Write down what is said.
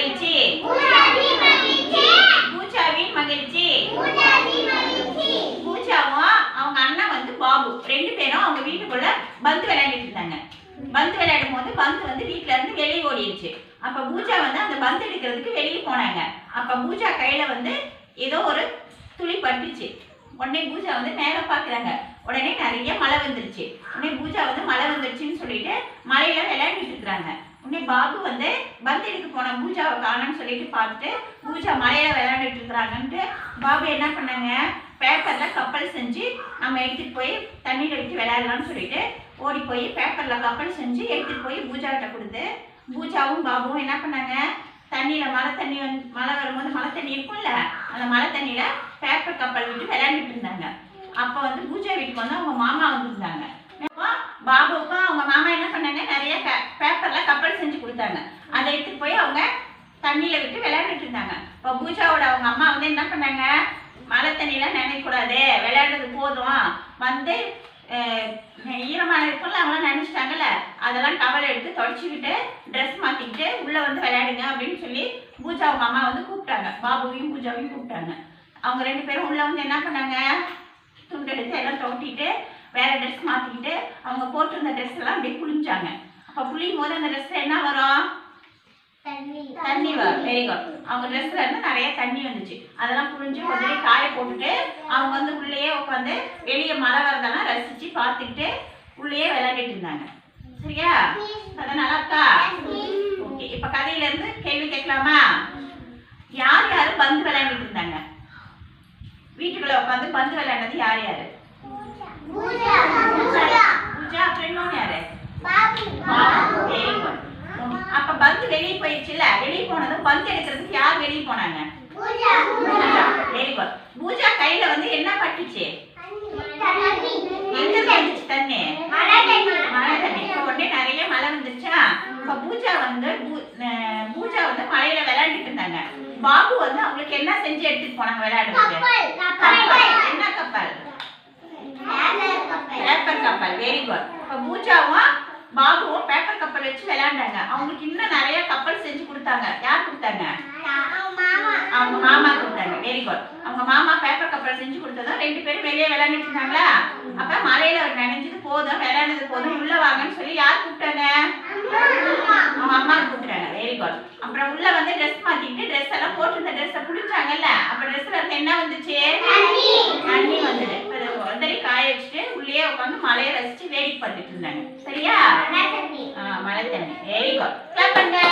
மகிழ்ச்சி. பூஜாவின் மகிழ்ச்சி. பூஜாவும் அவங்க அண்ணன் வந்து பாபு. ரெண்டு பேரும் அவங்க வீட்டுக்குள்ள பந்து விளையாடிட்டு இருந்தாங்க. பந்து விளையாடும் போது பந்து வந்து வீட்ல இருந்து வெளியே ஓடிடுச்சு அப்ப பூஜா வந்து அந்த பந்து எடுக்கிறதுக்கு வெளியே போனாங்க. அப்ப பூஜா கையில வந்து ஏதோ ஒரு துளி பட்டுச்சு. உடனே பூஜா வந்து மேல பாக்குறாங்க. உடனே நிறைய மழை வந்துருச்சு. உடனே பூஜா வந்து மழை வந்துருச்சுன்னு சொல்லிட்டு மழையில விளையாடிட்டு இருக்கிறாங்க. உடனே பாபு வந்து பந்து போன பூஜாவை காணோம்னு சொல்லிட்டு பார்த்துட்டு பூஜா மழையில விளையாண்டுட்டு இருக்கிறாங்கன்ட்டு பாபு என்ன பண்ணாங்க? பேப்பரில் கப்பல் செஞ்சு நம்ம எடுத்துட்டு போய் தண்ணியில் விட்டு விளையாடலாம்னு சொல்லிட்டு ஓடி போய் பேப்பரில் கப்பல் செஞ்சு எடுத்துகிட்டு போய் பூஜாவிட்ட கொடுத்து பூஜாவும் பாபுவும் என்ன பண்ணாங்க? தண்ணியில் மழை தண்ணி வந்து மழை வரும்போது மழை தண்ணி இருக்கும்ல அந்த மழை தண்ணியில் பேப்பர் கப்பல் விட்டு விளையாண்டுட்டு இருந்தாங்க. அப்போ வந்து பூஜா வீட்டுக்கு வந்து அவங்க மாமா வந்திருந்தாங்க. பாபு பாபுவுக்கும் அவங்க மாமா என்ன பண்ணாங்க நிறைய பே- பேப்பர்ல கப்பல் செஞ்சு கொடுத்தாங்க. அதை எடுத்துட்டு போய் அவங்க தண்ணியில விட்டு விளையாண்டுட்டு இருந்தாங்க. இப்போ பூஜாவோட அவங்க அம்மா வந்து என்ன பண்ணாங்க? மழை தண்ணியெல்லாம் நினைக்கக்கூடாது. விளையாடுறது போதும். வந்து ஈரமான இருக்கும்ல அவங்களாம் நினைச்சிட்டாங்கல்ல. அதெல்லாம் டவல் எடுத்து தொடச்சிக்கிட்டு ட்ரெஸ் மாற்றிக்கிட்டு உள்ளே வந்து விளையாடுங்க அப்படின்னு சொல்லி பூஜா அவங்க அம்மா வந்து கூப்பிட்டாங்க. பாபுவையும் பூஜாவையும் கூப்பிட்டாங்க. அவங்க ரெண்டு பேரும் உள்ளே வந்து என்ன பண்ணாங்க? துண்டு எடுத்து எல்லாம் தொட்டிட்டு வேறு ட்ரெஸ் மாற்றிக்கிட்டு அவங்க போட்டிருந்த ட்ரெஸ் எல்லாம் அப்படியே குளிஞ்சாங்க. அப்போ புளியும் போது அந்த ட்ரெஸ்ல என்ன வரும்? தண்ணி. வரும். வெரி குட் அவங்க ட்ரெஸ்ல இருந்து நிறைய தண்ணி வந்துச்சு. அதெல்லாம் புழிஞ்சு உடனே காய போட்டுட்டு அவங்க வந்து உள்ளேயே உட்காந்து வெளியே மழை வரதெல்லாம் ரசிச்சு பார்த்துக்கிட்டு உள்ளேயே விளையாடிட்டு இருந்தாங்க. சரியா? கதை நல்லா இருக்கா? ஓகே இப்ப கதையில இருந்து கேள்வி கேட்கலாமா? யார் யாரு பந்து விளையாடிட்டு இருந்தாங்க? வீட்டுக்குள்ள உட்காந்து பந்து விளையாடுறது யார் யாரு பூஜா அப்புறம் இன்னொன்னு யாரு வெரி குட் அப்ப பந்து வெளியே போயிடுச்சுல வெளியே போனதும் பந்து எடுக்கிறதுக்கு யார் வெளியே போனாங்க? பூஜா வெரி குட் பூஜா கையில வந்து என்ன பட்டுச்சு? எங்க வந்துச்சு தண்ணி. மழை தண்ணி. இப்ப உடனே நிறைய மழை வந்துச்சா இப்ப பூஜா வந்து பூஜா வந்து மழையில விளையாடிட்டு இருந்தாங்க. பாபு வந்து அவங்களுக்கு என்ன செஞ்சு எடுத்துட்டு போனாங்க விளையாடுறதுக்கு? கப்பல் என்ன கப்பல்? பேப்பர் கப்பல். வெரி குட் இப்ப பூஜாவும் பாபுவும் பேப்பர் கப்பல் வச்சு விளையாண்டாங்க. அவங்களுக்கு இன்னும் நிறைய கப்பல் செஞ்சு கொடுத்தாங்க. யார் கொடுத்தாங்க? அவங்க மாமா கொடுத்தாங்க. வெரி குட் அவங்க மாமா பேப்பர் கப்பல் செஞ்சு கொடுத்ததும் ரெண்டு பேரும் வெளியே விளையாண்டுட்டு இருந்தாங்களா? அப்ப மழையில நினைஞ்சது போதும் விளையாடுறது போதும் உள்ள வாங்கன்னு சொல்லி யார் கூப்பிட்டாங்க? அவங்க அம்மா கூப்பிட்டாங்க வெரி குட் அப்புறம் உள்ள வந்து ட்ரெஸ் மாத்திக்கிட்டு ட்ரெஸ் எல்லாம் போட்டு இந்த ட்ரெஸ்ஸை புடிச்சாங்கல்ல. அப்ப ட்ரெஸ்ல இருந்து என்ன வந்துச்சு? தண்ணி. வந்தது இப்ப இதை உதறி காய வச்சுட்டு உள்ளே ரசிச்சு வேடிக்கை பார்த்துட்டு இருந்தாங்க. சரியா? மழை தண்ணி. வெரி குட் கிளாப் பண்ணுங்க.